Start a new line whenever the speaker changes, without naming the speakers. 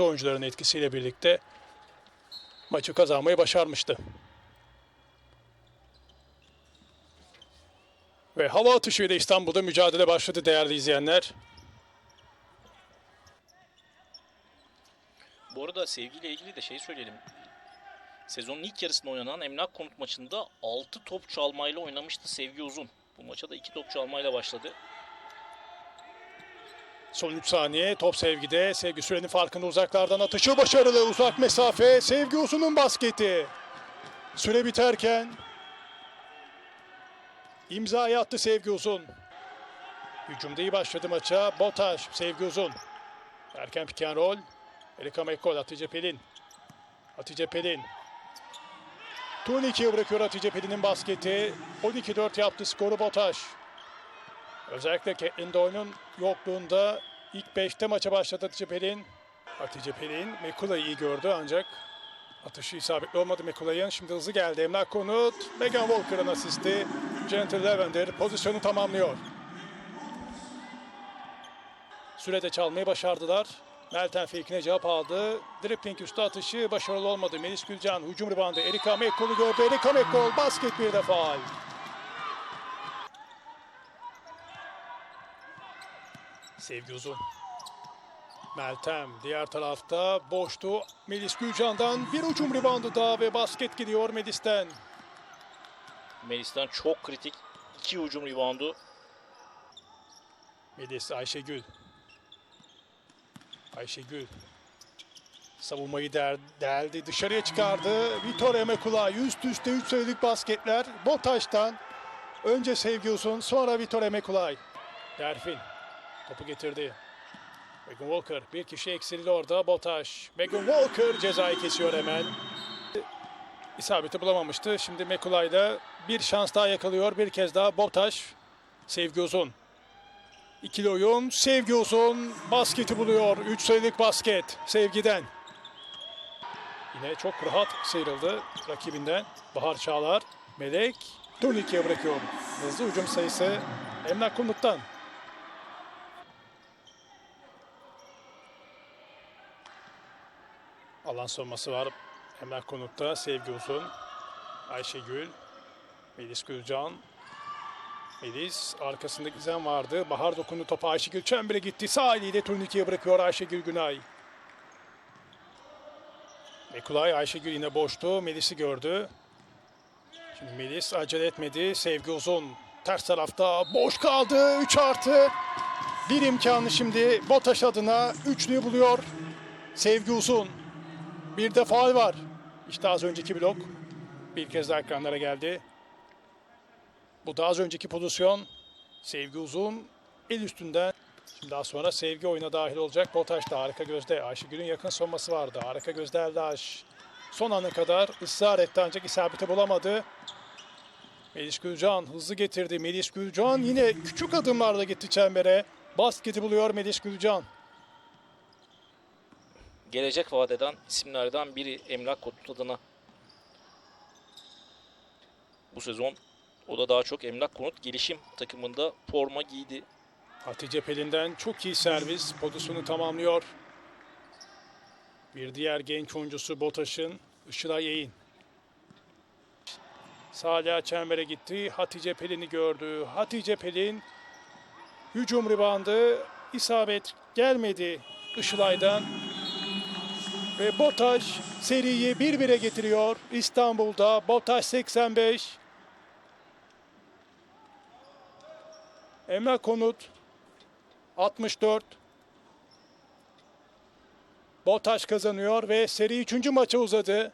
oyuncuların etkisiyle birlikte maçı kazanmayı başarmıştı. Ve hava atışıyla İstanbul'da mücadele başladı değerli izleyenler.
Bu arada sevgiyle ilgili de şey söyleyelim. Sezonun ilk yarısında oynanan Emlak Konut maçında 6 top çalmayla oynamıştı Sevgi Uzun. Bu maça da 2 top çalmayla başladı.
Son 3 saniye top Sevgi'de. Sevgi sürenin farkında uzaklardan atışı başarılı. Uzak mesafe. Sevgi Uzun'un basketi. Süre biterken imzayı attı Sevgi Uzun. Hücumda iyi başladı maça. Botaş, Sevgi Uzun. Erken piken rol. Erika Mekol, Hatice Pelin. Hatice Pelin. Tuniki'ye bırakıyor Hatice Pelin'in basketi. 12-4 yaptı skoru Botaş. Özellikle Caitlin Doyle'un yokluğunda ilk 5'te maça başladı Hatice Pelin. Hatice Pelin Mekula'yı iyi gördü ancak atışı isabetli olmadı Mekula'nın. Şimdi hızlı geldi. Emlak Konut, Megan Walker'ın asisti. Gentle Lavender pozisyonu tamamlıyor. Sürede çalmayı başardılar. Meltem fake'ine cevap aldı. Dribbling üstü atışı başarılı olmadı. Melis Gülcan hücum ribandı. Erika Mekkol'u gördü. Erika Mekkol basket bir de. Sevgi Uzun. Meltem diğer tarafta boştu. Melis Gülcan'dan bir ucum ribandı daha ve basket gidiyor Melis'ten.
Melis'ten çok kritik 2 hücum reboundu.
Melis Ayşegül. Ayşegül. Savunmayı der, deldi. Dışarıya çıkardı. Vitor Emekulay üst üste 3 sayılık basketler. Botaş'tan. Önce Sevgi Uzun sonra Vitor Emekulay. Derfin. Topu getirdi. Megan Walker bir kişi eksildi orada. Botaş. Megan Walker cezayı kesiyor hemen. İsabeti bulamamıştı. Şimdi Mekulay'da bir şans daha yakalıyor. Bir kez daha Botaş. Sevgi Uzun. İkili oyun. Sevgi Uzun basketi buluyor. 3 sayılık basket Sevgi'den. Yine çok rahat sıyrıldı rakibinden. Bahar Çağlar. Melek Turnike'ye bırakıyor. Hızlı hücum sayısı Emlak Kumluk'tan. Alan savunması var. Emlak Konuk'ta Sevgi Uzun. Ayşegül. Melis Gülcan. Melis arkasında Gizem vardı. Bahar dokundu topa Ayşegül çembere gitti. Sağ eliyle turnikeyi bırakıyor Ayşegül Günay. Mekulay Ayşegül yine boştu. Melis'i gördü. Şimdi Melis acele etmedi. Sevgi uzun. Ters tarafta boş kaldı. 3 artı. Bir imkanı şimdi Botaş adına üçlüyü buluyor. Sevgi uzun. Bir de faal var. İşte az önceki blok. Bir kez daha ekranlara geldi. Bu da az önceki pozisyon. Sevgi uzun. El üstünden. Şimdi daha sonra Sevgi oyuna dahil olacak. Botaş da arka gözde. Ayşegül'ün yakın sonması vardı. Arka gözde Eldaş. Son ana kadar ısrar etti ancak isabeti bulamadı. Melis Gülcan hızlı getirdi. Melis Gülcan yine küçük adımlarla gitti çembere. Basketi buluyor Melis Gülcan.
Gelecek vadeden isimlerden biri Emlak Konut adına. Bu sezon o da daha çok Emlak Konut gelişim takımında forma giydi.
Hatice Pelin'den çok iyi servis. Pozisyonu tamamlıyor. Bir diğer genç oyuncusu Botaş'ın Işılay Yeğin. Salih çembere gitti. Hatice Pelin'i gördü. Hatice Pelin hücum ribandı. İsabet gelmedi Işılay'dan. Ve Botaş seriyi 1-1'e getiriyor. İstanbul'da Botaş 85. Emrah Konut 64. Botaş kazanıyor ve seri 3. maça uzadı.